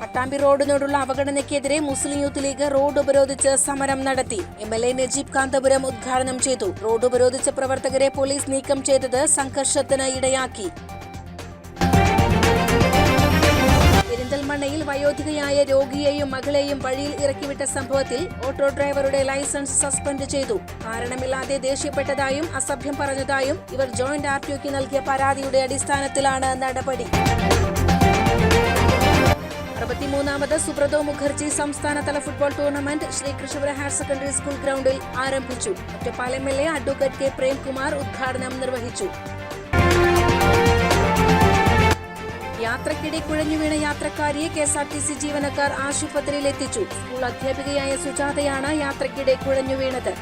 പട്ടാമ്പി റോഡിനോടുള്ള അവഗണനയ്ക്കെതിരെ മുസ്ലിം youth league road ഉപരോധിച്ച് സമരം നടത്തി. M L A Najeeb Kanthapuram ഉദ്ഘാടനം ചെയ്തു. റോഡ് ഉപരോധിച്ച പ്രവർത്തകരെ പോലീസ് നീക്കം ചെയ്തത് സംഘർഷത്തിന് ഇടയാക്കി. പെരിന്തൽമണ്ണയിൽ വയോധികയായ രോഗിയെയും മകളെയും വഴിയിൽ ഇറക്കിവിട്ട സംഭവത്തിൽ ഓട്ടോ ഡ്രൈവറുടെ ലൈസൻസ് സസ്പെൻഡ് ചെയ്തു. കാരണമില്ലാതെ ദേഷ്യപ്പെട്ടതായും അസഭ്യം പറഞ്ഞതായും ഇവർ ജോയിന്റ് ആർ ടിഒക്ക് നൽകിയ പരാതിയുടെ അടിസ്ഥാനത്തിലാണ് നടപടി. അറുപത്തിമൂന്നാമത് സുബ്രതോ മുഖർജി സംസ്ഥാനതല football tournament Sreekrishnapura higher secondary school ഗ്രൗണ്ടിൽ ആരംഭിച്ചു. Ottapalam L A advocate K Premkumar ഉദ്ഘാടനം നിർവഹിച്ചു. യാത്രക്കിടെ കുഴഞ്ഞുവീണ യാത്രക്കാരിയെ K S R T C ജീവനക്കാർ ആശുപത്രിയിൽ എത്തിച്ചു സ്കൂൾ അധ്യാപികയായ സുജാതയാണ് യാത്രക്കിടെ കുഴഞ്ഞുവീണത്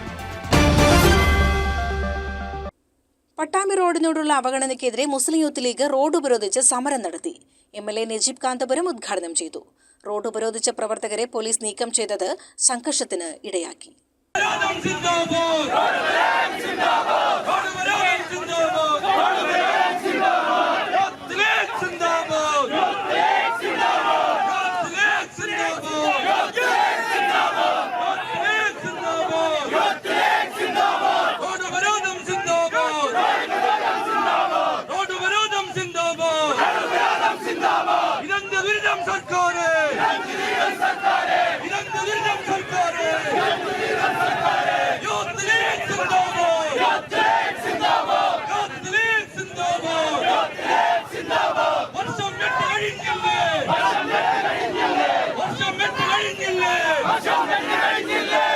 പട്ടാമ്പി റോഡിനോടുള്ള അവഗണനയ്ക്കെതിരെ മുസ്ലിം യൂത്ത് ലീഗ് റോഡ് ഉപരോധിച്ച് സമരം നടത്തി. M L A Najeeb Kanthapuram ഉദ്ഘാടനം ചെയ്തു. റോഡ് ഉപരോധിച്ച പ്രവർത്തകരെ പോലീസ് നീക്കം ചെയ്തത് സംഘർഷത്തിന് ഇടയാക്കി ഇതെന്ത് ദുരിതം സർക്കാര് ഇതെന്ത് ദുരിതം സർക്കാര് യൂത്ത് ലീഗ് സിന്ദാബാദ് യൂത്ത് ലീഗ് സിന്ദാബാദ് വർഷം എട്ട് കഴിഞ്ഞില്ലേ എട്ട് കഴിഞ്ഞില്ലേ?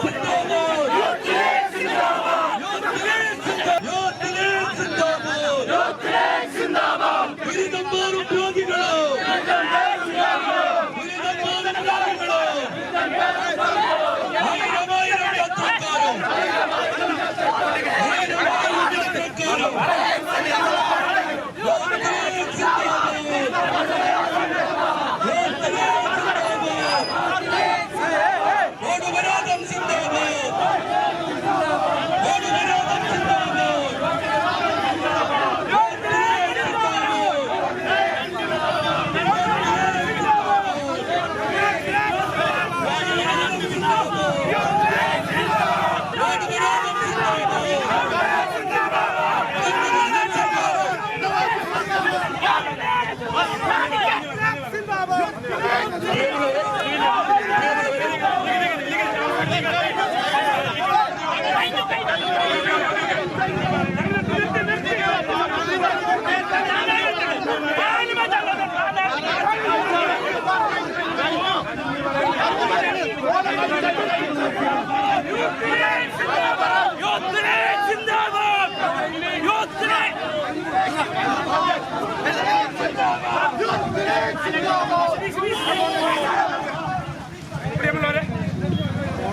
പ്രിയമുള്ളവരെ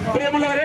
പ്രിയമുള്ളവരെ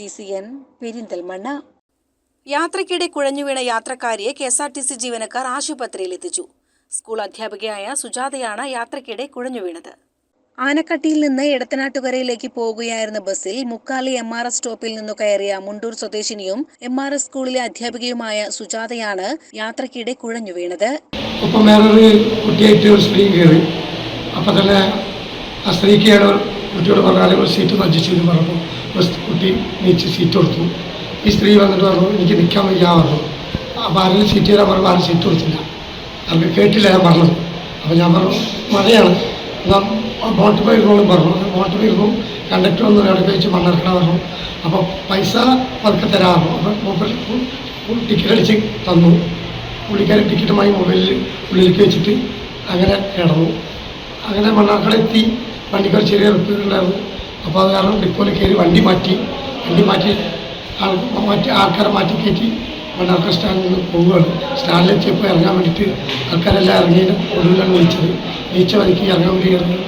C C N Perinthalmanna. യാത്രയ്ക്കിടെ കുഴഞ്ഞുവീണ യാത്രക്കാരിയെ K S R T C ജീവനക്കാർ ആശുപത്രിയിൽ എത്തിച്ചു. സ്കൂൾ അധ്യാപികയായ സുജാതയാണ് യാത്രയ്ക്കിടെ കുഴഞ്ഞുവീണത്. ആനക്കട്ടിയിൽ നിന്ന് എടത്തനാട്ടുകരയിലേക്ക് പോകുകയായിരുന്ന ബസ്സിൽ മുക്കാലി എം ആർ എസ് സ്റ്റോപ്പിൽ നിന്നു കയറിയ മുണ്ടൂർ സ്വദേശിനിയും എം ആർ എസ് സ്കൂളിലെ അധ്യാപികയുമായ സുജാതയാണ് യാത്രയ്ക്കിടെ കുഴഞ്ഞു വീണത് ഒപ്പം വേറൊരു കുട്ടിയായിട്ട് ഒരു സ്ത്രീ കയറി. അപ്പം തന്നെ ആ സ്ത്രീക്ക് അയാൾ കുട്ടിയോട് പറഞ്ഞാൽ സീറ്റ് പറഞ്ഞപ്പോൾ ഒരു കുട്ടി നീച്ച് സീറ്റ് കൊടുത്തു. ഈ സ്ത്രീ വന്നിട്ട് പറഞ്ഞു എനിക്ക് നിൽക്കാൻ വയ്യാ പറഞ്ഞു. അപ്പോൾ ആരും സീറ്റ് തരാൻ പറഞ്ഞു ആരും സീറ്റ് കൊടുത്തില്ല. അവർക്ക് കേട്ടില്ല ഞാൻ പറഞ്ഞത്. അപ്പോൾ ഞാൻ പറഞ്ഞു മഴയാണ്. എന്നാൽ ബോട്ട് പോയിരുന്നോളും പറഞ്ഞു. ബോട്ട് പോയിരുന്നു കണ്ടക്ടർ ഒന്ന് ഇടയ്ക്ക് വെച്ച് മണ്ണിറക്കണം പറഞ്ഞു. അപ്പോൾ പൈസ പതുക്കെ തരാമോ അപ്പോൾ ടിക്കറ്റ് അടിച്ച് തന്നു. പുള്ളിക്കാരൻ ടിക്കറ്റുമായി മൊബൈലിൽ ഉള്ളിലേക്ക് വെച്ചിട്ട് അങ്ങനെ കിടന്നു അങ്ങനെ മണ്ണാർക്കാട് എത്തി. വണ്ടിക്ക് ഒരു ചെറിയ റിപ്പയർ ഉണ്ടായിരുന്നു. അപ്പോൾ അത് കാരണം ഡിപ്പോയിൽ കയറി വണ്ടി മാറ്റി വണ്ടി മാറ്റി മാറ്റി ആൾക്കാരെ മാറ്റി കയറ്റി മണ്ണാർക്കാട് സ്റ്റാൻഡിൽ നിന്ന് പോവുകയാണ്. സ്റ്റാൻഡിൽ എത്തിയപ്പോൾ ഇറങ്ങാൻ വേണ്ടിയിട്ട് ആൾക്കാരെല്ലാം ഇറങ്ങിയതിന് ഒടുവിലാണ് വിളിച്ചത്. വിളിച്ച വരയ്ക്ക് ഇറങ്ങാൻ വേണ്ടി ഇറങ്ങി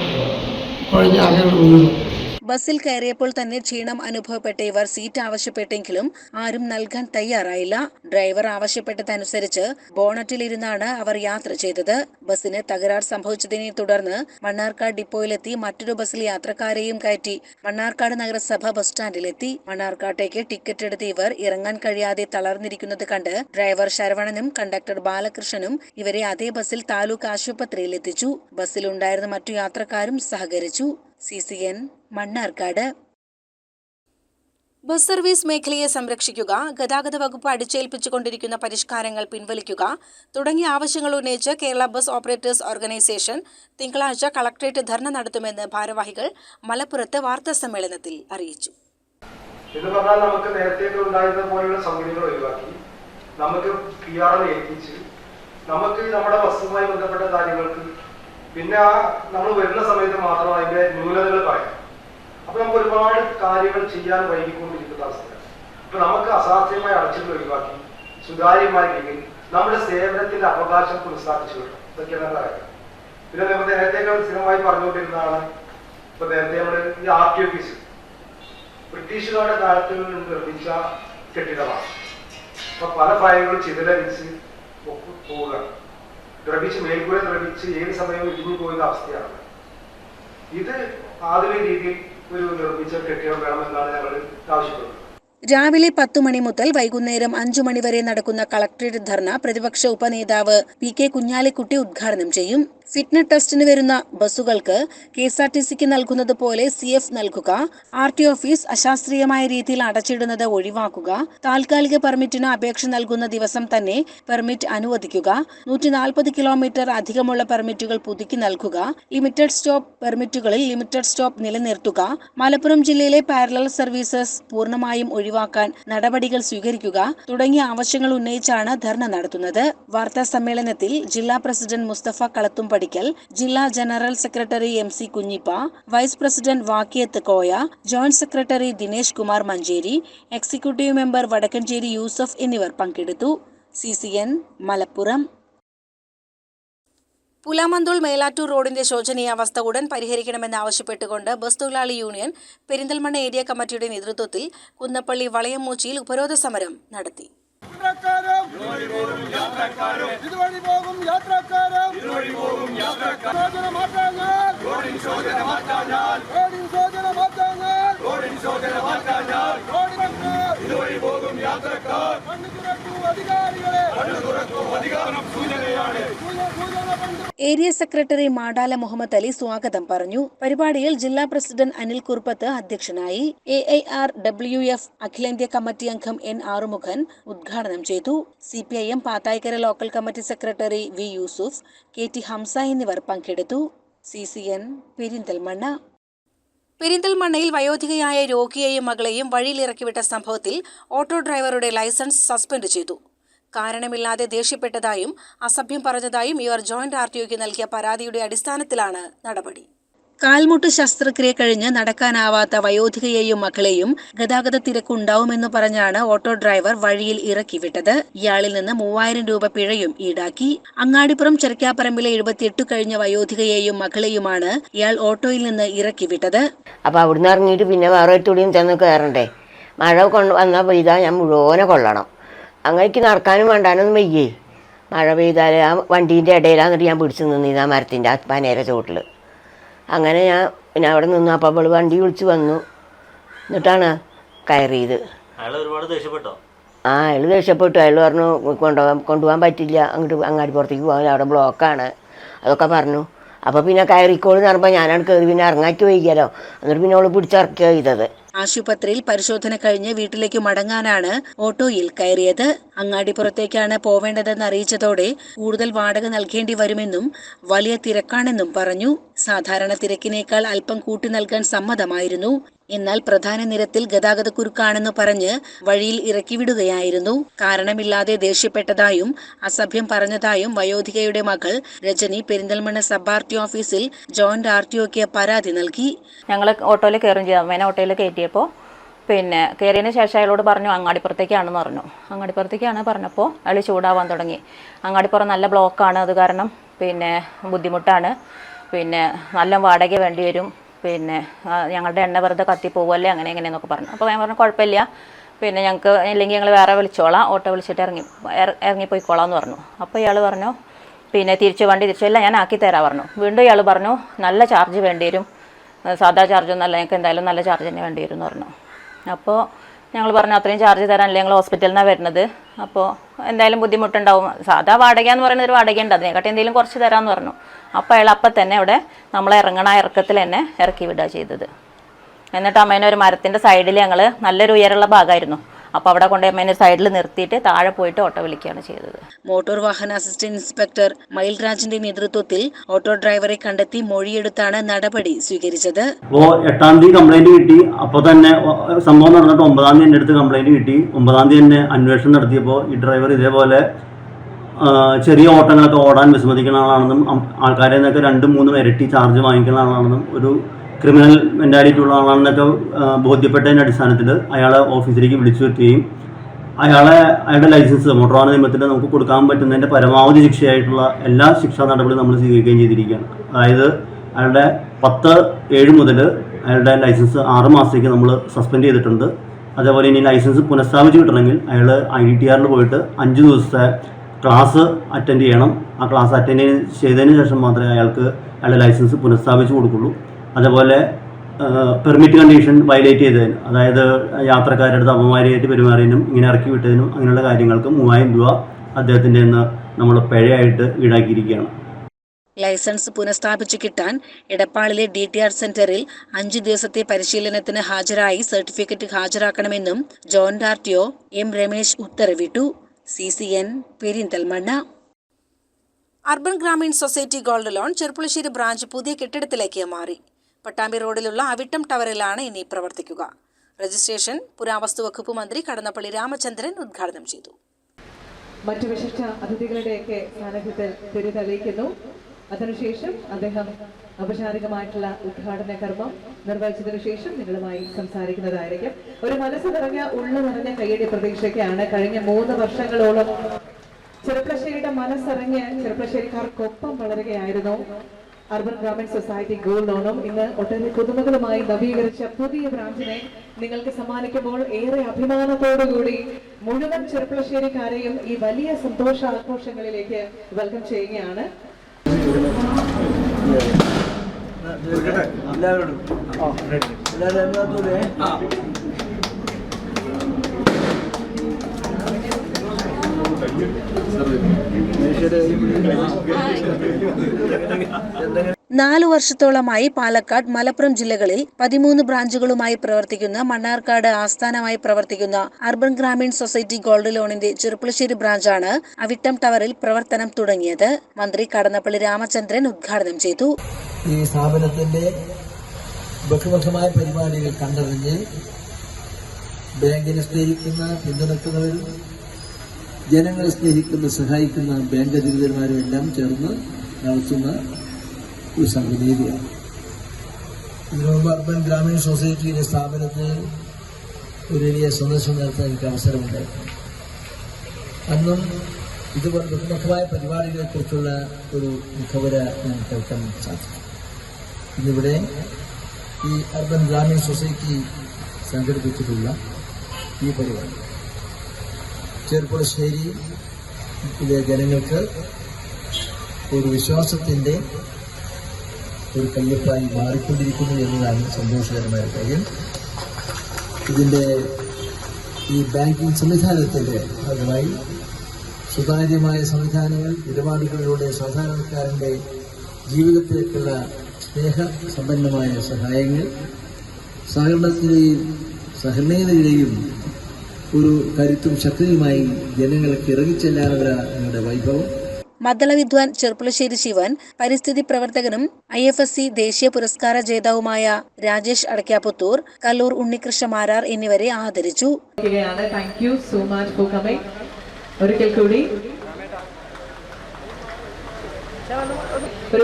കുഴഞ്ഞ് ആകെ വീണു. ബസ്സിൽ കയറിയപ്പോൾ തന്നെ ക്ഷീണം അനുഭവപ്പെട്ട ഇവർ സീറ്റ് ആവശ്യപ്പെട്ടെങ്കിലും ആരും നൽകാൻ തയ്യാറായില്ല. ഡ്രൈവർ ആവശ്യപ്പെട്ടതനുസരിച്ച് ബോണറ്റിലിരുന്നാണ് അവർ യാത്ര ചെയ്തത്. ബസ്സിന് തകരാർ സംഭവിച്ചതിനെ തുടർന്ന് മണ്ണാർക്കാട് ഡിപ്പോയിലെത്തി മറ്റൊരു ബസ്സിൽ യാത്രക്കാരെയും കയറ്റി മണ്ണാർക്കാട് നഗരസഭ ബസ് സ്റ്റാൻഡിലെത്തി. മണ്ണാർക്കാട്ടേക്ക് ടിക്കറ്റ് എടുത്ത് ഇവർ ഇറങ്ങാൻ കഴിയാതെ തളർന്നിരിക്കുന്നത് കണ്ട് ഡ്രൈവർ ശരവണനും കണ്ടക്ടർ ബാലകൃഷ്ണനും ഇവരെ അതേ ബസ്സിൽ താലൂക്ക് ആശുപത്രിയിൽ എത്തിച്ചു ബസ്സിലുണ്ടായിരുന്ന മറ്റു യാത്രക്കാരും സഹകരിച്ചു. C C N Mannarkkad. Bus service മേഖലയെ സംരക്ഷിക്കുക ഗതാഗത വകുപ്പ് അടിച്ചേൽപ്പിച്ചുകൊണ്ടിരിക്കുന്ന പരിഷ്കാരങ്ങൾ പിൻവലിക്കുക തുടങ്ങിയ ആവശ്യങ്ങൾ ഉന്നയിച്ച് കേരള ബസ് ഓപ്പറേറ്റേഴ്സ് ഓർഗനൈസേഷൻ തിങ്കളാഴ്ച കളക്ടറേറ്റ് ധർണ നടത്തുമെന്ന് ഭാരവാഹികൾ മലപ്പുറത്ത് വാർത്താ സമ്മേളനത്തിൽ അറിയിച്ചു. എന്ന് പറഞ്ഞാൽ നമുക്ക് നേരത്തെ ഉണ്ടായിരുന്ന പോലെയുള്ള സൗകര്യങ്ങൾ ഒഴിവാക്കി. നമുക്ക് പി ആർ ഏൽപ്പിച്ച് നമുക്ക് നമ്മുടെ ബസ്സുമായി ബന്ധപ്പെട്ട കാര്യങ്ങൾക്ക് പിന്നെ ആ നമ്മൾ വരുന്ന സമയത്ത് മാത്രം അതിന്റെ ന്യൂനതകൾ പറയാം. അപ്പൊ നമുക്ക് ഒരുപാട് കാര്യങ്ങൾ ചെയ്യാൻ വൈകിക്കൊണ്ടിരിക്കുന്ന അവസ്ഥയാണ്. അപ്പൊ നമുക്ക് അസാധ്യമായ അടച്ചിട്ട് ഒഴിവാക്കി സുതാര്യമായ രീതിയിൽ നമ്മുടെ സേവനത്തിന്റെ അവകാശം പുനഃസ്ഥാപിച്ചു കിട്ടും ഇതൊക്കെയാണ് കാര്യം പിന്നെ നമ്മൾ നേരത്തെ സ്ഥിരമായി പറഞ്ഞുകൊണ്ടിരുന്നതാണ് ഇപ്പൊ നേരത്തെ നമ്മൾ ഈ ആർ ടി ഓഫീസ് ബ്രിട്ടീഷുകാരുടെ കാലത്ത് നിർമ്മിച്ച കെട്ടിടമാണ്. അപ്പൊ പല ഫയലുകളും ചിതലരിച്ച് പോവുകയാണ്. ദ്രവിച്ച് മേൽക്കൂര ദ്രവിച്ച് ഏത് സമയവും ഇടിഞ്ഞു പോകുന്ന അവസ്ഥയാണ്. ഇത് ആധുനിക രീതിയിൽ ഒരു നിർമ്മിച്ച കെട്ടിടം വേണമെന്നാണ് ഞങ്ങൾ ആവശ്യപ്പെടുന്നത്. രാവിലെ പത്തു മണി മുതൽ വൈകുന്നേരം അഞ്ചു മണിവരെ നടക്കുന്ന കളക്ടറേറ്റ് ധർണ പ്രതിപക്ഷ ഉപനേതാവ് പി കെ കുഞ്ഞാലിക്കുട്ടി ഉദ്ഘാടനം ചെയ്യും. ഫിറ്റ്നസ് ടെസ്റ്റിന് വരുന്ന ബസ്സുകൾക്ക് കെ എസ് ആർ ടി സിക്ക് നൽകുന്നത് പോലെ സി എഫ് നൽകുക ആർ ടി ഓഫീസ് അശാസ്ത്രീയമായ രീതിയിൽ അടച്ചിടുന്നത് ഒഴിവാക്കുക താൽക്കാലിക പെർമിറ്റിന് അപേക്ഷ നൽകുന്ന ദിവസം തന്നെ പെർമിറ്റ് അനുവദിക്കുക നൂറ്റി നാൽപ്പത് കിലോമീറ്റർ അധികമുള്ള പെർമിറ്റുകൾ പുതുക്കി നൽകുക ലിമിറ്റഡ് സ്റ്റോപ്പ് പെർമിറ്റുകളിൽ ലിമിറ്റഡ് സ്റ്റോപ്പ് നിലനിർത്തുക മലപ്പുറം ജില്ലയിലെ പാരലൽ സർവീസസ് പൂർണമായും ഒഴിവാക്കാൻ നടപടികൾ സ്വീകരിക്കുക തുടങ്ങിയ ആവശ്യങ്ങൾ ഉന്നയിച്ചാണ് ധർണ നടത്തുന്നത്. വാർത്താ സമ്മേളനത്തിൽ ജില്ലാ പ്രസിഡന്റ് മുസ്തഫ കളത്തുംപടിക്കൽ ജില്ലാ general secretary M C Kunhippa vice president Vakkiyath Koya joint secretary Dinesh Kumar Manjeri executive member Vadakkanchery Yusuf എന്നിവർ പങ്കെടുത്തു. C C N Malappuram. Pulamanthole Melattur റോഡിന്റെ ശോചനീയാവസ്ഥ ഉടൻ പരിഹരിക്കണമെന്നാവശ്യപ്പെട്ടുകൊണ്ട് ബസ് തൊഴിലാളി യൂണിയൻ പെരിന്തൽമണ്ണ ഏരിയ കമ്മിറ്റിയുടെ നേതൃത്വത്തിൽ കുന്നപ്പള്ളി വളയമൂച്ചിയിൽ ഉപരോധ സമരം നടത്തി. ഇതുവഴി പോകും യാത്രക്കാരും ശോചന മാറ്റാഞ്ഞാൽ ശോചന മാറ്റാഞ്ഞാൽ റോഡിൻ ശോചന മാറ്റാഞ്ഞാൽ ഇതുവഴി പോകും യാത്രക്കാർ ഏരിയ സെക്രട്ടറി മാടാല മുഹമ്മദ് അലി സ്വാഗതം പറഞ്ഞു. പരിപാടിയിൽ ജില്ലാ പ്രസിഡന്റ് അനിൽ കുർപ്പത്ത് അധ്യക്ഷനായി A I R W F അഖിലേന്ത്യാ കമ്മിറ്റി അംഗം എൻ ആറുമുഖൻ ഉദ്ഘാടനം ചെയ്തു. C P I M Pathaikkara local committee secretary V Yusuf K T Hamsa എന്നിവർ പങ്കെടുത്തു. സി സി എൻ പെരിന്തൽമണ്ണ പെരിന്തൽമണ്ണയിൽ വയോധികയായ രോഗിയെയും മകളെയും വഴിയിലിറക്കിവിട്ട സംഭവത്തിൽ ഓട്ടോ ഡ്രൈവറുടെ ലൈസൻസ് സസ്പെൻഡ് ചെയ്തു. കാരണമില്ലാതെ ദേഷ്യപ്പെട്ടതായും അസഭ്യം പറഞ്ഞതായും ഇവർ ജോയിന്റ് ആർ ടി നൽകിയ പരാതിയുടെ അടിസ്ഥാനത്തിലാണ് നടപടി. കാൽമുട്ട് ശസ്ത്രക്രിയ കഴിഞ്ഞ് നടക്കാനാവാത്ത വയോധികയെയും മക്കളെയും ഗതാഗത തിരക്കുണ്ടാവുമെന്ന് പറഞ്ഞാണ് ഓട്ടോ ഡ്രൈവർ വഴിയിൽ ഇറക്കി വിട്ടത്. ഇയാളിൽ നിന്ന് മൂവായിരം രൂപ പിഴയും ഈടാക്കി. അങ്ങാടിപ്പുറം ചെറുക്കാപ്പറമ്പിലെ എഴുപത്തിയെട്ട് കഴിഞ്ഞ വയോധികയെയും മക്കളെയുമാണ് ഇയാൾ ഓട്ടോയിൽ നിന്ന് ഇറക്കി വിട്ടത്. അപ്പൊ അവിടുന്ന് ഇറങ്ങിയിട്ട് പിന്നെ വേറെ ചെന്ന് കയറണ്ടേ? മഴ കൊണ്ട് വന്നാൽ പെയ്താൽ ഞാൻ മുഴുവനെ കൊള്ളണം. അങ്ങേക്ക് നടക്കാനും വേണ്ടാനൊന്നും വയ്യേ. മഴ പെയ്താൽ ആ വണ്ടീന്റെ ഇടയിലാന്നിട്ട് ഞാൻ പിടിച്ചു നിന്നിരുന്നു മരത്തിന്റെ പനേര ചോട്ടിൽ അങ്ങനെ ഞാൻ പിന്നെ അവിടെ നിന്നു അപ്പം അവൾ വണ്ടി വിളിച്ച് വന്നു. എന്നിട്ടാണ് കയറിയത്. ആ അയാൾ ദേഷ്യപ്പെട്ടു. അയാൾ പറഞ്ഞു കൊണ്ടുപോകാൻ കൊണ്ടുപോകാൻ പറ്റില്ല. അങ്ങോട്ട് അങ്ങാടി പുറത്തേക്ക് പോകാൻ അവിടെ ബ്ലോക്കാണ്. അതൊക്കെ പറഞ്ഞു. അപ്പോൾ പിന്നെ കയറിക്കോളെന്ന് പറയുമ്പോൾ ഞാനാണ് കയറി പിന്നെ ഇറങ്ങാക്കി വൈകിയാലോ. എന്നിട്ട് പിന്നെ അവൾ പിടിച്ചിറക്കുക ചെയ്തത്. ആശുപത്രിയിൽ പരിശോധന കഴിഞ്ഞ് വീട്ടിലേക്ക് മടങ്ങാനാണ് ഓട്ടോയിൽ കയറിയത്. അങ്ങാടിപ്പുറത്തേക്കാണ് പോവേണ്ടതെന്ന് അറിയിച്ചതോടെ കൂടുതൽ വാടക നൽകേണ്ടി വരുമെന്നും വലിയ തിരക്കാണെന്നും പറഞ്ഞു. സാധാരണ തിരക്കിനേക്കാൾ അല്പം കൂട്ടി നൽകാൻ സമ്മതമായിരുന്നു. എന്നാൽ പ്രധാന നിരത്തിൽ ഗതാഗതക്കുരുക്കാണെന്ന് പറഞ്ഞ് വഴിയിൽ ഇറക്കിവിടുകയായിരുന്നു കാരണമില്ലാതെ ദേഷ്യപ്പെട്ടതായും അസഭ്യം പറഞ്ഞതായും വയോധികയുടെ മകൾ Rajani Perinthalmanna sub R T ഓഫീസിൽ ജോയിന്റ് ആർ ടി ഒക്ക് പരാതി നൽകി. ഞങ്ങൾ ഓട്ടോയിൽ കയറും ചെയ്തു. അമ്മേനെ ഓട്ടോയിൽ കയറ്റിയപ്പോൾ പിന്നെ കയറിയതിന് ശേഷം അയാളോട് പറഞ്ഞു അങ്ങാടിപ്പുറത്തേക്കാണെന്ന് പറഞ്ഞു. അങ്ങാടിപ്പുറത്തേക്കാണ് പറഞ്ഞപ്പോൾ അയാൾ ചൂടാവാൻ തുടങ്ങി. അങ്ങാടിപ്പുറം നല്ല ബ്ലോക്കാണ് അത് കാരണം പിന്നെ ബുദ്ധിമുട്ടാണ്. പിന്നെ നല്ല വാടക വേണ്ടി വരും. പിന്നെ ഞങ്ങളുടെ എണ്ണ വെറുതെ കത്തിപ്പോവല്ലേ അങ്ങനെ എങ്ങനെയെന്നൊക്കെ പറഞ്ഞു. അപ്പോൾ ഞാൻ പറഞ്ഞു കുഴപ്പമില്ല. പിന്നെ ഞങ്ങൾക്ക് ഇല്ലെങ്കിൽ ഞങ്ങൾ വേറെ വിളിച്ചോളാം. ഓട്ടോ വിളിച്ചിട്ട് ഇറങ്ങി ഇറ- ഇറങ്ങിപ്പോയിക്കോളാം എന്ന് പറഞ്ഞു. അപ്പോൾ ഇയാൾ പറഞ്ഞു പിന്നെ തിരിച്ചു വണ്ടി തിരിച്ചു ഇല്ല ഞാൻ ആക്കി തരാം പറഞ്ഞു. വീണ്ടും ഇയാൾ പറഞ്ഞു നല്ല ചാർജ് വേണ്ടി വരും. സാധാ ചാർജൊന്നും അല്ല ഞങ്ങൾക്ക് എന്തായാലും നല്ല ചാർജ് തന്നെ വേണ്ടി വരും എന്ന് പറഞ്ഞു. അപ്പോൾ ഞങ്ങൾ പറഞ്ഞു അത്രയും ചാർജ് തരാനല്ലേ ഞങ്ങൾ ഹോസ്പിറ്റലിൽ നിന്നാണ് വരുന്നത്. അപ്പോൾ എന്തായാലും ബുദ്ധിമുട്ടുണ്ടാവും. സാധാ വാടക എന്ന് പറയുന്നത് ഒരു വാടകയുണ്ട് അതിനെക്കാട്ടി എന്തെങ്കിലും കുറച്ച് തരാമെന്ന് പറഞ്ഞു. അപ്പോൾ അയാൾ അപ്പം തന്നെ അവിടെ നമ്മൾ ഇറങ്ങണ ഇറക്കത്തിൽ തന്നെ ഇറക്കി വിടുക ചെയ്തത്. എന്നിട്ട് അമ്മേനെ ഒരു മരത്തിന്റെ സൈഡിൽ ഞങ്ങൾ നല്ലൊരു ഉയരമുള്ള ഭാഗമായിരുന്നു. അപ്പോൾ അവിടെ കൊണ്ട് അമ്മേനെ സൈഡിൽ നിർത്തിയിട്ട് താഴെ പോയിട്ട് ഓട്ടോ വിളിക്കുകയാണ് ചെയ്തത്. മോട്ടോർ വാഹന അസിസ്റ്റന്റ് ഇൻസ്പെക്ടർ മയിൽരാജിന്റെ നേതൃത്വത്തിൽ ഓട്ടോ ഡ്രൈവറെ കണ്ടെത്തി മൊഴിയെടുത്താണ് നടപടി സ്വീകരിച്ചത്. അപ്പോൾ എട്ടാം തീയതി കംപ്ലൈന്റ് കിട്ടി. അപ്പോൾ തന്നെ സംഭവം നടന്നിട്ട് ഒമ്പതാം തീയതി എന്റെ അടുത്ത് കംപ്ലൈന്റ് കിട്ടി. ഒമ്പതാം തീയതി തന്നെ അന്വേഷണം നടത്തിയപ്പോൾ ഈ ഡ്രൈവർ ഇതേപോലെ ചെറിയ ഓട്ടങ്ങളൊക്കെ ഓടാൻ വിസമ്മതിക്കുന്ന ആളാണെന്നും ആൾക്കാരെ നിന്നൊക്കെ രണ്ടും മൂന്നും ഇരട്ടി ചാർജ് വാങ്ങിക്കുന്ന ആളാണെന്നും ഒരു ക്രിമിനൽ മെന്റാലിറ്റി ഉള്ള ആളാണെന്നൊക്കെ ബോധ്യപ്പെട്ടതിന്റെ അടിസ്ഥാനത്തിൽ അയാളെ ഓഫീസിലേക്ക് വിളിച്ചു വരുത്തുകയും അയാളെ അയാളുടെ ലൈസൻസ് മോട്ടോർ വാഹന നിയമത്തിൽ നമുക്ക് കൊടുക്കാൻ പറ്റുന്നതിന്റെ പരമാവധി ശിക്ഷയായിട്ടുള്ള എല്ലാ ശിക്ഷാ നടപടികളും നമ്മൾ സ്വീകരിക്കുകയും ചെയ്തിരിക്കുകയാണ്. അതായത് അയാളുടെ പത്ത് ഏഴ് മുതൽ അയാളുടെ ലൈസൻസ് ആറ് മാസത്തേക്ക് നമ്മൾ സസ്പെൻഡ് ചെയ്തിട്ടുണ്ട്. അതേപോലെ ഇനി ലൈസൻസ് പുനഃസ്ഥാപിച്ച് കിട്ടണമെങ്കിൽ അയാൾ ഐ ഡി ടി ആറിൽ പോയിട്ട് അഞ്ച് ദിവസത്തെ ക്ലാസ് അറ്റൻഡ് ചെയ്യണം. ആ ക്ലാസ് അറ്റൻഡ് ചെയ്തതിന് ശേഷം മാത്രമേ അയാൾക്ക് അയാളുടെ ലൈസൻസ് പുനഃസ്ഥാപിച്ച് കൊടുക്കുള്ളൂ. അതേപോലെ പെർമിറ്റ് കണ്ടീഷൻ വയലേറ്റ് ചെയ്തതിന് അതായത് യാത്രക്കാരുടെ അടുത്ത് അപമാരിയായിട്ട് പെരുമാറിയതിനും ഇങ്ങനെ ഇറക്കി വിട്ടതിനും അങ്ങനെയുള്ള കാര്യങ്ങൾക്ക് മൂവായിരം രൂപ അദ്ദേഹത്തിന്റെ നിന്ന് നമ്മൾ പിഴയായിട്ട് ഈടാക്കിയിരിക്കുകയാണ്. ലൈസൻസ് പുനഃസ്ഥാപിച്ചു കിട്ടാൻ എടപ്പാളിലെ ഡി ടി ആർ സെന്ററിൽ അഞ്ചു ദിവസത്തെ പരിശീലനത്തിന് ഹാജരായി സർട്ടിഫിക്കറ്റ് ഹാജരാക്കണമെന്നും ജോൺ ഡാർട്ടിയോ എം രമേശ് ഉത്തരവിട്ടു. C C N Perinthalmanna. Urban Grameen society gold loan Cherpulassery branch പുതിയ കെട്ടിടത്തിലേക്ക് മാറി. പട്ടാമ്പി റോഡിലുള്ള അവിട്ടം ടവറിലാണ് ഇനി പ്രവർത്തിക്കുക. രജിസ്ട്രേഷൻ പുരാവസ്തു വകുപ്പ് മന്ത്രി കടന്നപ്പള്ളി രാമചന്ദ്രൻ ഉദ്ഘാടനം ചെയ്തു. മറ്റു വിശിഷ്ട അതിഥികളുടെയൊക്കെ സാന്നിധ്യത്തിൽ തിരിതെളിയിക്കുന്നു. അതിനുശേഷം അദ്ദേഹം ഔപചാരികമായിട്ടുള്ള ഉദ്ഘാടന കർമ്മം നിർവഹിച്ചതിനു ശേഷം നിങ്ങളുമായി സംസാരിക്കുന്നതായിരിക്കും. ഒരു മനസ്സ് നിറഞ്ഞ ഉള്ളു നിറഞ്ഞ കൈയടി പ്രതീക്ഷയ്ക്കാണ് കഴിഞ്ഞ മൂന്ന് വർഷങ്ങളോളം ചെറുപ്പശ്ശേരിയുടെ മനസ്സറിഞ്ഞ് ചെറുപ്പശ്ശേരിക്കാർക്കൊപ്പം വളരുകയായിരുന്നു. അർബൻ ഗ്രാമീൺ സൊസൈറ്റി ഗോൾഡ് ലോണും ഇന്ന് ഒട്ടേറെ പുതുമകളുമായി നവീകരിച്ച പുതിയ ബ്രാഞ്ചിനെ നിങ്ങൾക്ക് സമ്മാനിക്കുമ്പോൾ ഏറെ അഭിമാനത്തോടുകൂടി മുഴുവൻ ചെറുപ്പശ്ശേരിക്കാരെയും ഈ വലിയ സന്തോഷ ആഘോഷങ്ങളിലേക്ക് വെൽക്കം ചെയ്യുകയാണ്. നാലു വർഷത്തോളമായി പാലക്കാട് മലപ്പുറം ജില്ലകളിൽ പതിമൂന്ന് ബ്രാഞ്ചുകളുമായി പ്രവർത്തിക്കുന്ന മണ്ണാർക്കാട് ആസ്ഥാനമായി പ്രവർത്തിക്കുന്ന അർബൻ ഗ്രാമീൺ സൊസൈറ്റി ഗോൾഡ് ലോണിന്റെ ചെറുപ്പുളശ്ശേരി ബ്രാഞ്ചാണ് അവിട്ടം ടവറിൽ പ്രവർത്തനം തുടങ്ങിയത്. മന്ത്രി കടന്നപ്പള്ളി രാമചന്ദ്രൻ ഉദ്ഘാടനം ചെയ്തു. ഈ സ്ഥാപനത്തിന്റെ ബഹുമുഖമായ പരിപാടികൾ കണ്ടറിഞ്ഞ് ബാങ്കിനെ സ്നേഹിക്കുന്ന പിന്തുണക്കുന്നവരും ജനങ്ങളെ സ്നേഹിക്കുന്ന സഹായിക്കുന്ന ബാങ്ക് അധികൃതന്മാരും എല്ലാം ചേർന്ന് നടത്തുന്ന ഒരു സംഗതിയാണ് ഇതിനു അർബൻ ഗ്രാമീൺ സൊസൈറ്റിയുടെ സ്ഥാപനത്തിൽ ഒരു വലിയ സന്ദർശനം നടത്താൻ എനിക്ക് അവസരമുണ്ടായിരുന്നു. അന്നും ഇതുപോലെ പ്രമുഖമായ പരിപാടികളെക്കുറിച്ചുള്ള ഒരു മുഖവര ഞാൻ കേൾക്കാൻ സാധിക്കും ഇന്നിവിടെ ഈ അർബൻ ഗ്രാമീൺ സൊസൈറ്റി സംഘടിപ്പിച്ചിട്ടുള്ള ഈ പരിപാടി. ചെറുപ്പുളശ്ശേരി ഇതിലെ ജനങ്ങൾക്ക് ഒരു വിശ്വാസത്തിന്റെ ഒരു കയ്യപ്പായി മാറിക്കൊണ്ടിരിക്കുന്നു എന്നതാണ് സന്തോഷകരമായ കാര്യം. ഇതിന്റെ ഈ ബാങ്കിംഗ് സംവിധാനത്തിന്റെ ഭാഗമായി സുതാര്യമായ സംവിധാനങ്ങൾ ഇടപാടുകളിലൂടെ സാധാരണക്കാരന്റെ ജീവിതത്തിലേക്കുള്ള സ്നേഹസമ്പന്നമായ സഹായങ്ങൾ സഹകരണത്തിലെയും സഹനീയതയിലെയും ഒരു കരുത്തും ശക്തിയുമായി ജനങ്ങൾക്ക് ഇറങ്ങിച്ചെല്ലാനുള്ള നിങ്ങളുടെ വൈഭവം. മദ്ദള വിദ്വാൻ ചെർപ്പുളശ്ശേരി ശിവൻ പരിസ്ഥിതി പ്രവർത്തകനും ഐ എഫ് എസ് സി ദേശീയ പുരസ്കാര ജേതാവുമായ രാജേഷ് അടക്കാപുത്തൂർ കല്ലൂർ ഉണ്ണികൃഷ്ണ മാരാർ എന്നിവരെ ആദരിച്ചു. സോ മച്ച് ഫോർ കമ്മിങ് ഒരിക്കൽ കൂടി. ഒരു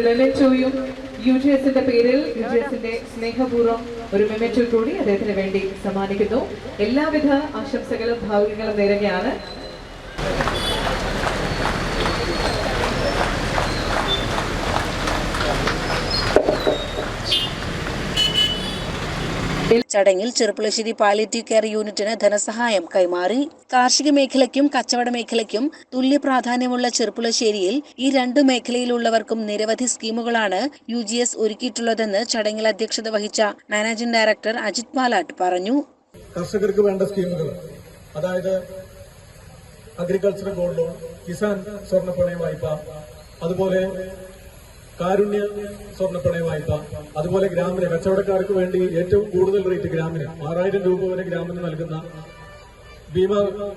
യു ജി എസിന്റെ പേരിൽ യു ജി എസിന്റെ സ്നേഹപൂർവം ഒരു മെമ്മറ്റൽ കൂടി അദ്ദേഹത്തിന് വേണ്ടി സമ്മാനിക്കുന്നു. എല്ലാവിധ ആശംസകളും ഭാവുകങ്ങളും നേരുകയാണ്. ചടങ്ങിൽ ചെറുപ്പുളശ്ശേരി പാലിറ്റീവ് കെയർ യൂണിറ്റിന് ധനസഹായം കൈമാറി. കാർഷിക മേഖലയ്ക്കും കച്ചവട മേഖലയ്ക്കും തുല്യ പ്രാധാന്യമുള്ള ചെറുപ്പുളശ്ശേരിയിൽ ഈ രണ്ടു മേഖലയിലുള്ളവർക്കും നിരവധി സ്കീമുകളാണ് യു ജി എസ് ഒരുക്കിയിട്ടുള്ളതെന്ന് ചടങ്ങിൽ അധ്യക്ഷത വഹിച്ച മാനേജിംഗ് ഡയറക്ടർ അജിത് പാലാട്ട് പറഞ്ഞു. കർഷകർക്ക് വേണ്ട സ്കീമുകൾ അതായത് അഗ്രികൾച്ചർ ഗോൾഡ് ലോൺ കിസാൻ സ്വർണപ്പണയ വായ്പ അതുപോലെ കാരുണ്യ സ്വർണപ്പണയ വായ്പ അതുപോലെ ഗ്രാമിന് കച്ചവടക്കാർക്ക് വേണ്ടി ഏറ്റവും കൂടുതൽ റേറ്റ് ഗ്രാമിന് ആറായിരം രൂപ വരെ ഗ്രാമിന് നൽകുന്ന ഭീമ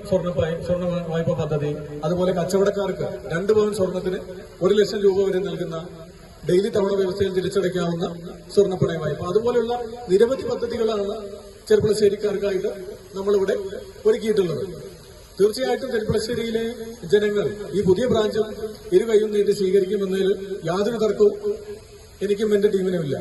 സ്വർണ സ്വർണ വായ്പ പദ്ധതി അതുപോലെ കച്ചവടക്കാർക്ക് രണ്ട് പവൻ സ്വർണത്തിന് ഒരു ലക്ഷം രൂപ വരെ നൽകുന്ന ഡെയിലി തവണ വ്യവസ്ഥയിൽ തിരിച്ചടയ്ക്കാവുന്ന സ്വർണപ്പണയ വായ്പ. അതുപോലെയുള്ള നിരവധി പദ്ധതികളാണ് ചെറുപ്പളശ്ശേരിക്കാർക്കായിട്ട് നമ്മളിവിടെ ഒരുക്കിയിട്ടുള്ളത്. തീർച്ചയായിട്ടും ചെറുപ്പളശ്ശേരിയിലെ ജനങ്ങൾ ഈ പുതിയ ബ്രാഞ്ച് ഇരു കൈയും നീട്ടി സ്വീകരിക്കുമെന്നതിൽ യാതൊരു തർക്കവും എനിക്കും എന്റെ ടീമിനുമില്ല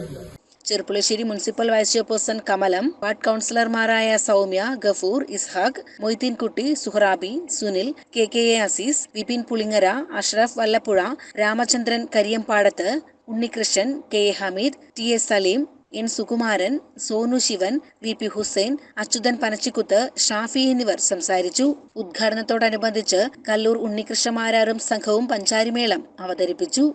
Cherpulassery municipal vice chairperson Kamalam ward കൌൺസിലർമാരായ Soumya Gafoor Ishaq Moideenkutty Suharabi Sunil K K A Azeez Vipin Pulingara Ashraf Vallappuzha Ramachandran Kariyampadath Unnikrishnan K A Hameed T S Saleem N Sukumaran Sonu Sivan V P Hussain Achuthan Panachikkuth Shafi എന്നിവർ സംസാരിച്ചു. ഉദ്ഘാടനത്തോടനുബന്ധിച്ച് കല്ലൂർ ഉണ്ണികൃഷ്ണമാരാറും സംഘവും പഞ്ചാരിമേളം അവതരിപ്പിച്ചു.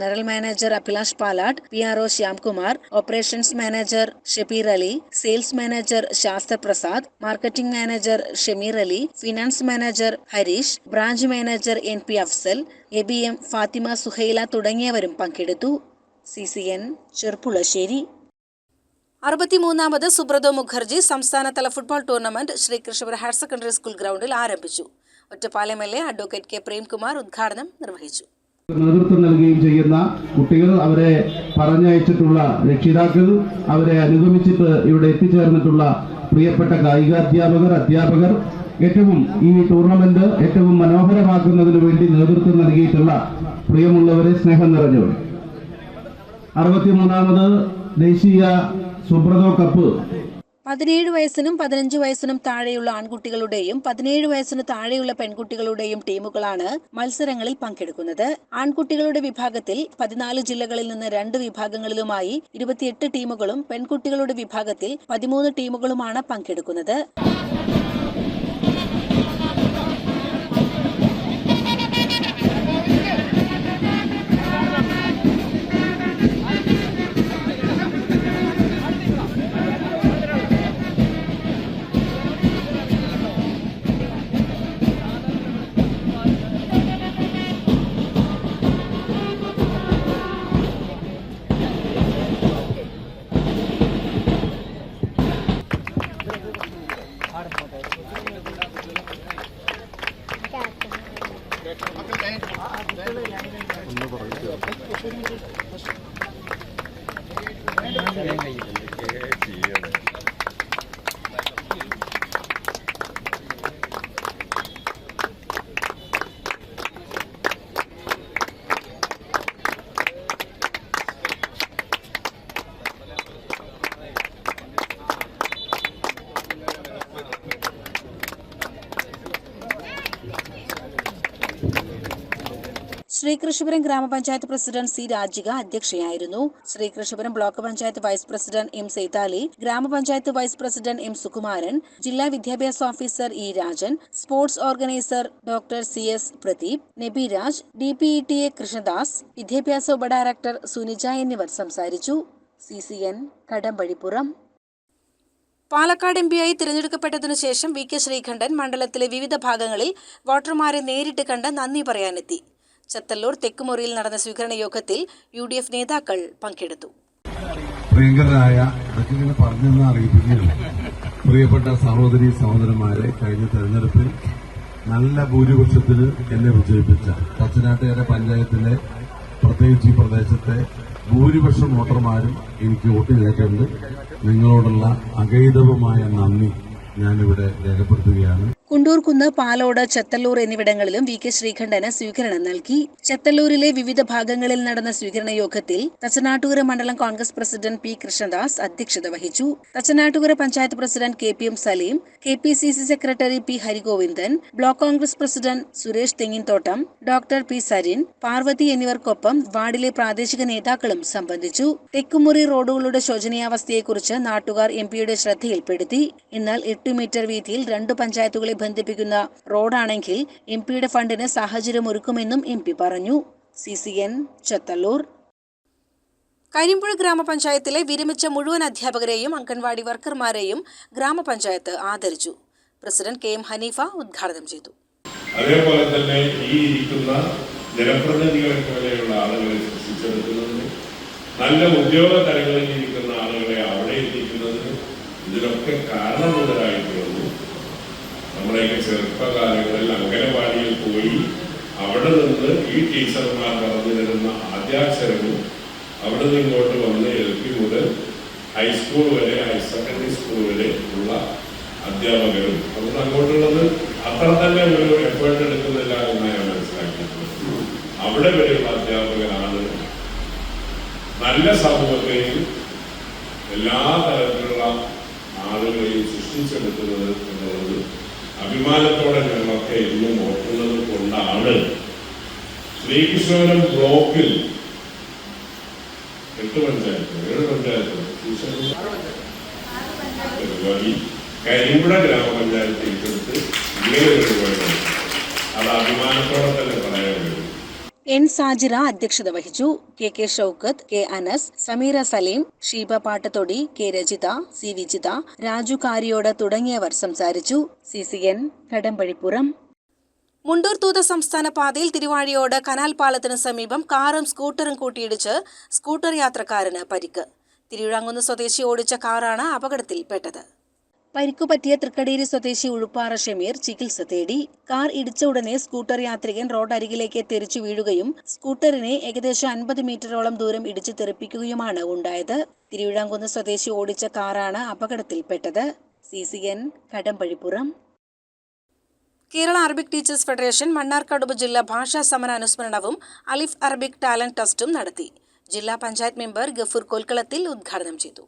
General manager Abhilash Palat P R O Shyamkumar operations manager Shabeer Ali sales manager Sasthra Prasad marketing manager Shameer Ali finance manager Harish branch manager N P Afsal A B M Fathima Suhaila തുടങ്ങിയവരും പങ്കെടുത്തു. C C N Cherpulassery. അറുപത്തിമൂന്നാമത് Subroto Mukherjee സംസ്ഥാനതല football tournament Sreekrishnapura higher secondary school ഗ്രൗണ്ടിൽ ആരംഭിച്ചു. Ottapalam L A advocate K Premkumar ഉദ്ഘാടനം നിർവഹിച്ചു. നേതൃത്വം നൽകുകയും ചെയ്യുന്ന കുട്ടികൾ അവരെ പറഞ്ഞയച്ചിട്ടുള്ള രക്ഷിതാക്കൾ അവരെ അനുഗമിച്ചിട്ട് ഇവിടെ എത്തിച്ചേർന്നിട്ടുള്ള പ്രിയപ്പെട്ട കായികാധ്യാപകർ അധ്യാപകർ ഏറ്റവും ഈ ടൂർണമെന്റ് ഏറ്റവും മനോഹരമാക്കുന്നതിന് വേണ്ടി നേതൃത്വം നൽകിയിട്ടുള്ള പ്രിയമുള്ളവരെ സ്നേഹം നിറഞ്ഞവർ അറുപത്തിമൂന്നാമത് ദേശീയ സുബ്രതോ കപ്പ്. പതിനേഴ് വയസ്സിനും പതിനഞ്ച് വയസ്സിനും താഴെയുള്ള ആൺകുട്ടികളുടെയും പതിനേഴ് വയസ്സിന് താഴെയുള്ള പെൺകുട്ടികളുടെയും ടീമുകളാണ് മത്സരങ്ങളിൽ പങ്കെടുക്കുന്നത്. ആൺകുട്ടികളുടെ വിഭാഗത്തിൽ പതിനാല് ജില്ലകളിൽ നിന്ന് രണ്ട് വിഭാഗങ്ങളിലുമായി ഇരുപത്തിയെട്ട് ടീമുകളും പെൺകുട്ടികളുടെ വിഭാഗത്തിൽ പതിമൂന്ന് ടീമുകളുമാണ് പങ്കെടുക്കുന്നത്. ശ്രീകൃഷ്ണപുരം ഗ്രാമപഞ്ചായത്ത് president C Rajika അധ്യക്ഷയായിരുന്നു. Sreekrishnapuram block panchayat vice president M Saithali ഗ്രാമപഞ്ചായത്ത് വൈസ് പ്രസിഡന്റ് എം സുകുമാരൻ ജില്ലാ വിദ്യാഭ്യാസ officer E Rajan sports organiser doctor C S Pradeep Nabiraj D P E T A Krishnadas വിദ്യാഭ്യാസ ഉപഡയറക്ടർ സുനിജ എന്നിവർ സംസാരിച്ചു. C C N Kadampazhipuram. Palakkad M പിയായി തിരഞ്ഞെടുക്കപ്പെട്ടതിനു ശേഷം V K Sreekandan മണ്ഡലത്തിലെ വിവിധ ഭാഗങ്ങളിൽ വോട്ടർമാരെ നേരിട്ട് കണ്ട് നന്ദി പറയാനെത്തി. ചത്തല്ലൂർ തെക്കുമുറിയിൽ നടന്ന സ്വീകരണ യോഗത്തിൽ യു ഡി എഫ് നേതാക്കൾ പങ്കെടുത്തു. പ്രിയപ്പെട്ട സഹോദരി സഹോദരന്മാരെ കഴിഞ്ഞ തെരഞ്ഞെടുപ്പിൽ നല്ല ഭൂരിപക്ഷത്തിന് എന്നെ വിജയിപ്പിച്ച പച്ചനാട്ടുകര പഞ്ചായത്തിലെ പ്രത്യേകിച്ച് ഈ പ്രദേശത്തെ ഭൂരിപക്ഷം വോട്ടർമാരും എനിക്ക് വോട്ട് ചെയ്തിട്ടുണ്ട്. നിങ്ങളോടുള്ള അഗൈതവമായ നന്ദി ഞാനിവിടെ രേഖപ്പെടുത്തുകയാണ്. കുണ്ടൂർകുന്ന് പാലോട് ചെത്തല്ലൂർ എന്നിവിടങ്ങളിലും വി കെ ശ്രീകണ്ഠന് സ്വീകരണം നൽകി. ചെത്തല്ലൂരിലെ വിവിധ ഭാഗങ്ങളിൽ നടന്ന സ്വീകരണ യോഗത്തിൽ തച്ചനാട്ടുകര മണ്ഡലം കോൺഗ്രസ് പ്രസിഡന്റ് പി കൃഷ്ണദാസ് അധ്യക്ഷത വഹിച്ചു. Thachanattukara panchayat president K P M Saleem K P C C secretary P Harigovindan block Congress president Suresh Thenginthottam doctor P Sarin Parvathy എന്നിവർക്കൊപ്പം വാർഡിലെ പ്രാദേശിക നേതാക്കളും സംബന്ധിച്ചു. തെക്കുമുറി റോഡുകളുടെ ശോചനീയാവസ്ഥയെക്കുറിച്ച് നാട്ടുകാർ എം പിയുടെ ശ്രദ്ധയിൽപ്പെടുത്തി. എന്നാൽ എട്ട് മീറ്റർ വീതിയിൽ രണ്ട് പഞ്ചായത്തുകളെ ബന്ധിപ്പിക്കുന്ന റോഡാണെങ്കിൽ എം പിയുടെ ഫണ്ടിന് സാഹചര്യമൊരുക്കുമെന്നും എം പി പറഞ്ഞു. C C N Chathallur. Karimpuzha ഗ്രാമപഞ്ചായത്തിലെ വിരമിച്ച മുഴുവൻ അധ്യാപകരെയും അംഗൻവാടി വർക്കർമാരെയും ഗ്രാമപഞ്ചായത്ത് ആദരിച്ചു. പ്രസിഡന്റ് കെ എം ഹനീഫ ഉദ്ഘാടനം ചെയ്തു. അതേപോലെ തന്നെ ഈ ഇരിക്കുന്ന ജനപ്രതിനിധികളെ പോലെയുള്ള ആളുകളെ സൃഷ്ടിച്ചെടുക്കുന്നതിന് നല്ല ഉദ്യോഗ തലങ്ങളിൽ ഇരിക്കുന്ന ആളുകളെ അവിടെ എത്തിക്കുന്നതിന് ഇതിലൊക്കെ കാരണമുള്ളതായിട്ടുള്ളത് നമ്മുടെയൊക്കെ ചെറുപ്പകാലങ്ങളിൽ അംഗനവാടിയിൽ പോയി അവിടെ നിന്ന് ഈ ടീച്ചർമാർ പറഞ്ഞു തരുന്ന ആദ്യാക്ഷരവും അവിടെ നിന്ന് ഇങ്ങോട്ട് വന്ന് എൽ പി മുതൽ ഹൈസ്കൂൾ വരെ ഹയർ സെക്കൻഡറി സ്കൂൾ വരെ ഉള്ള അധ്യാപകരും. അതുകൊണ്ട് അങ്ങോട്ടുള്ളത് അത്ര തന്നെ ഒരു എഫേർട്ട് എടുക്കുന്നില്ല എന്ന് ഞാൻ മനസ്സിലാക്കിയിട്ടുള്ളത് അവിടെ വരെയുള്ള അധ്യാപകരാണ് നല്ല സമൂഹത്തെയും എല്ലാ തരത്തിലുള്ള ആളുകളെയും സൃഷ്ടിച്ചെടുക്കുന്നത് എന്നുള്ളത് അഭിമാനത്തോടെ ഞങ്ങളൊക്കെ ഇന്നും ഓർക്കുന്നത് കൊണ്ടാണ് ശ്രീകൃഷ്ണപുരം ബ്ലോക്കിൽ എട്ട് പഞ്ചായത്ത് ഏഴ് പഞ്ചായത്ത് പരിപാടി കരിമ്പുഴ ഗ്രാമപഞ്ചായത്ത് ഏറ്റെടുത്ത് ഇങ്ങനെ പരിപാടി അത് അഭിമാനത്തോടെ തന്നെ കഴിയും എൻ സാജിറ അധ്യക്ഷത വഹിച്ചു. K K Shoukath K Anas Sameera Saleem Sheeba Pattathodi K Rajitha C Vijitha Raju Kariyod തുടങ്ങിയവർ സംസാരിച്ചു. C C N Kadampazhipuram. Mundur Thootha സംസ്ഥാന പാതയിൽ തിരുവാഴിയോട് കനാൽ പാലത്തിന് സമീപം കാറും സ്കൂട്ടറും കൂട്ടിയിടിച്ച് സ്കൂട്ടർ യാത്രക്കാരന് പരിക്ക്. തിരുവിഴാങ്കുന്ന് സ്വദേശി ഓടിച്ച കാറാണ് അപകടത്തിൽപ്പെട്ടത്. പരിക്കുപറ്റിയ തൃക്കടീരി സ്വദേശി ഉഴുപ്പാറ ഷമീർ ചികിത്സ തേടി കാർ ഇടിച്ച ഉടനെ സ്കൂട്ടർ യാത്രികൻ റോഡരികിലേക്ക് തെറിച്ചു വീഴുകയും സ്കൂട്ടറിനെ ഏകദേശം അൻപത് മീറ്ററോളം ദൂരം ഇടിച്ചു തെറിപ്പിക്കുകയുമാണ് ഉണ്ടായത്. തിരുവിഴാംകുന്ന് സ്വദേശി ഓടിച്ച കാറാണ് അപകടത്തിൽപ്പെട്ടത്. C C N Kadampazhipuram. Kerala Arabic teachers federation Mannarkkad ഉപജില്ലാ ഭാഷാ സമര അനുസ്മരണവും അലിഫ് അറബിക് ടാലന്റ് ടെസ്റ്റും നടത്തി. ജില്ലാ പഞ്ചായത്ത് മെമ്പർ ഗഫൂർ കൊൽക്കളത്തിൽ ഉദ്ഘാടനം ചെയ്തു.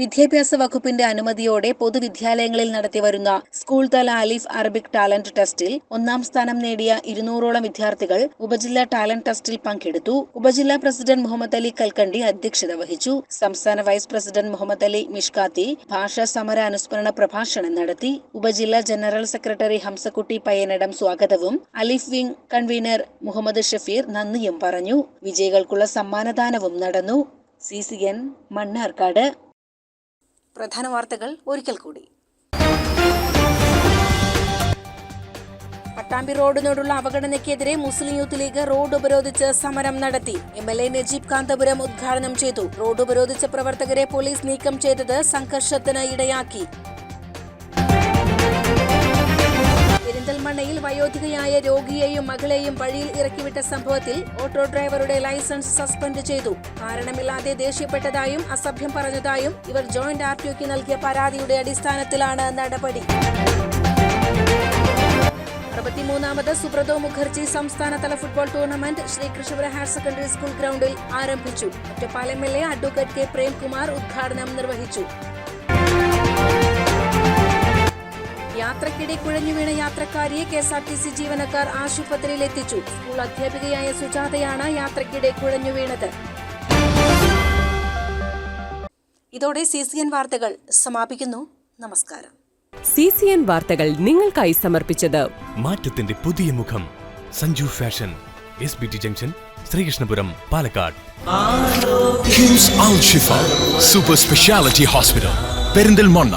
വിദ്യാഭ്യാസ വകുപ്പിന്റെ അനുമതിയോടെ പൊതുവിദ്യാലയങ്ങളിൽ നടത്തിവരുന്ന സ്കൂൾ തല അലിഫ് അറബിക് ടാലന്റ് ടെസ്റ്റിൽ ഒന്നാം സ്ഥാനം നേടിയ ഇരുന്നൂറോളം വിദ്യാർത്ഥികൾ ഉപജില്ലാ ടാലന്റ് ടെസ്റ്റിൽ പങ്കെടുത്തു. ഉപജില്ലാ പ്രസിഡന്റ് മുഹമ്മദ് അലി കൽക്കണ്ടി അധ്യക്ഷത വഹിച്ചു. സംസ്ഥാന വൈസ് പ്രസിഡന്റ് മുഹമ്മദ് അലി മിഷ്കാത്തി ഭാഷാ സമര അനുസ്മരണ പ്രഭാഷണം നടത്തി. ഉപജില്ലാ ജനറൽ സെക്രട്ടറി ഹംസക്കുട്ടി പയ്യനടം സ്വാഗതവും. അലിഫ് വിംഗ് കൺവീനർ മുഹമ്മദ് ഷഫീർ നന്ദിയും പറഞ്ഞു. വിജയികൾക്കുള്ള സമ്മാനദാനവും നടന്നു. C C N Mannarkkad. പ്രധാന വാർത്തകൾ ഒരിക്കൽ കൂടി. പട്ടാമ്പി റോഡിനോടുള്ള അവഗണനയ്ക്കെതിരെ മുസ്ലിം യൂത്ത് ലീഗ് റോഡ് ഉപരോധിച്ച് സമരം നടത്തി. M L A Najeeb Kanthapuram ഉദ്ഘാടനം ചെയ്തു. റോഡ് ഉപരോധിച്ച പ്രവർത്തകരെ പോലീസ് നീക്കം ചെയ്തത് സംഘർഷത്തിന് ഇടയാക്കി. പെരിന്തൽമണ്ണയിൽ വയോധികയായ രോഗിയെയും മകളെയും വഴിയിൽ ഇറക്കിവിട്ട സംഭവത്തിൽ ഓട്ടോ ഡ്രൈവറുടെ ലൈസൻസ് സസ്പെൻഡ് ചെയ്തു. കാരണമില്ലാതെ ദേഷ്യപ്പെട്ടതായും അസഭ്യം പറഞ്ഞതായും ഇവർ ജോയിന്റ് ആർ ടിഒക്ക് നൽകിയ പരാതിയുടെ അടിസ്ഥാനത്തിലാണ് നടപടി. അറുപത്തിമൂന്നാമത് സുബ്രതോ മുഖർജി സംസ്ഥാനതല football tournament Sreekrishnapura higher secondary school ഗ്രൗണ്ടിൽ ആരംഭിച്ചു. Ottapalam L A advocate K Premkumar ഉദ്ഘാടനം നിർവഹിച്ചു. യാത്രക്കിടെ കുഴഞ്ഞു വീണ യാത്രക്കാരിയെ K S R T C ജീവനക്കാർ ആശുപത്രിയിൽ എത്തിച്ചു സ്കൂൾ അധ്യാപികയായ സുജാതയാണ് യാത്രക്കിടെ കുഴഞ്ഞു വീണത്. ഇതോടെ സി സി എൻ വാർത്തകൾ സമാപിക്കുന്നു. നമസ്കാരം. സി സി എൻ വാർത്തകൾ നിങ്ങൾക്കായി സമർപ്പിച്ചത് മാറ്റത്തിന്റെ പുതിയ മുഖം. Sanju fashion S B T junction Sreekrishnapuram Palakkad. KIMS Al Shifa super speciality hospital Perinthalmanna